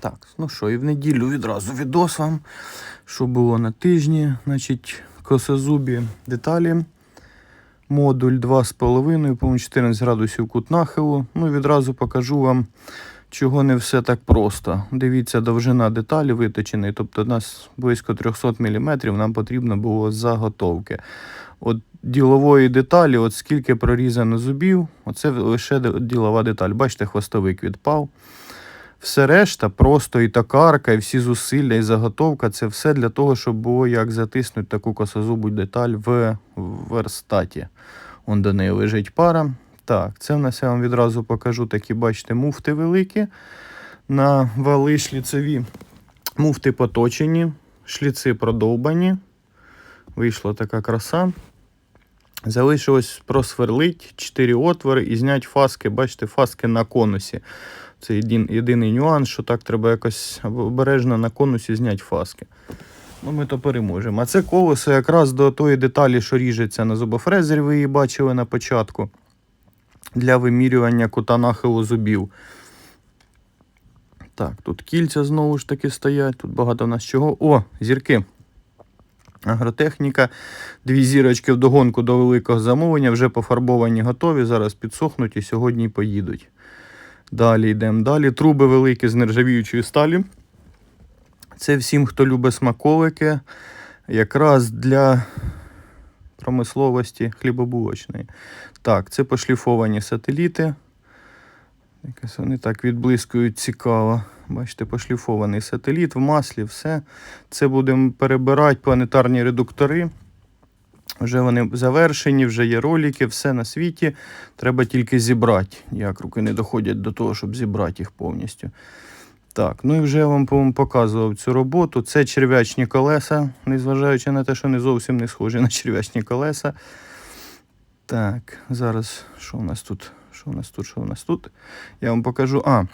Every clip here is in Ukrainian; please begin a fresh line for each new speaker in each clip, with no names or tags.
Так, ну що, і в неділю відразу відос вам, що було на тижні. Значить, косозубі деталі. Модуль 2,5, по-моєму, 14 градусів кут нахилу. Ну, відразу покажу вам, чого не все так просто. Дивіться, довжина деталі виточеної, тобто у нас близько 300 мм, нам потрібно було заготовки. От ділової деталі, от скільки прорізано зубів, оце лише ділова деталь. Бачите, хвостовик відпав. Все решта, просто і токарка, і всі зусилля, і заготовка це все для того, щоб було як затиснути таку косозубу деталь в верстаті. Он до неї лежить пара. Так, це в нас я вам відразу покажу такі, бачите, муфти великі. На вали шліцеві. Муфти поточені, шліци продовбані. Вийшла така краса. Залишилось просверлить 4 отвори і зняти фаски. Бачите, фаски на конусі. Це єдин, єдиний нюанс, що так треба якось обережно на конусі зняти фаски. Ну, ми то переможемо. А це колесо якраз до тої деталі, що ріжеться на зубофрезері, ви її бачили на початку. Для вимірювання кута нахилу зубів. Так, тут кільця знову ж таки стоять. Тут багато в нас чого. О, зірки. Агротехніка. Дві зірочки вдогонку до великого замовлення. Вже пофарбовані, готові. Зараз підсохнуть і сьогодні поїдуть. Далі йдемо далі. Труби великі з нержавіючої сталі. Це всім, хто любить смаколики, якраз для промисловості хлібобулочної. Так, це пошліфовані сателіти. Якось вони так відблискують цікаво. Бачите, пошліфований сателіт в маслі, все. Це будемо перебирати планетарні редуктори. Вже вони завершені, вже є ролики, все на світі. Треба тільки зібрати. Як руки не доходять до того, щоб зібрати їх повністю. Так, ну і вже я вам показував цю роботу. Це черв'ячні колеса, незважаючи на те, що не зовсім не схожі на черв'ячні колеса. Так, зараз що у нас тут? Що у нас тут? Що у нас тут? Я вам покажу. А,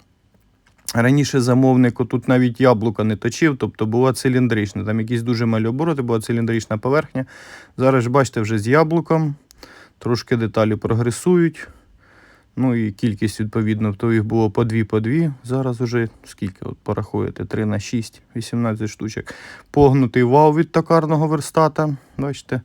раніше замовник тут навіть яблука не точив, тобто була циліндрична. Там якісь дуже малі обороти, була циліндрична поверхня. Зараз бачите, вже з яблуком. Трошки деталі прогресують. Ну і кількість, відповідно, то їх було по дві, по дві. Зараз уже скільки? От порахуєте, 3 на 6, 18 штучок. Погнутий вал від токарного верстата. Бачите,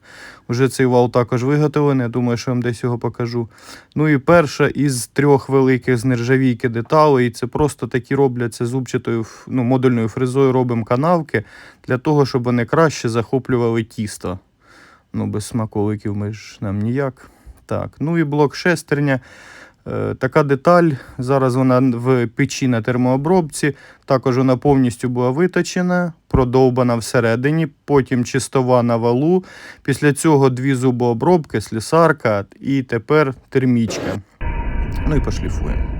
вже цей вал також виготовлений. Я думаю, що вам десь його покажу. Ну і перша із трьох великих з нержавійки деталей. Це просто такі робляться зубчатою ну, модульною фрезою робимо канавки для того, щоб вони краще захоплювали тісто. Ну, без смаколиків ми ж нам ніяк. Так, ну і блок шестерня. Е, Така деталь. Зараз вона в печі на термообробці. Також вона повністю була виточена, продовбана всередині, потім чистова на валу. Після цього дві зубообробки, слісарка і тепер термічка. Ну і пошліфуємо.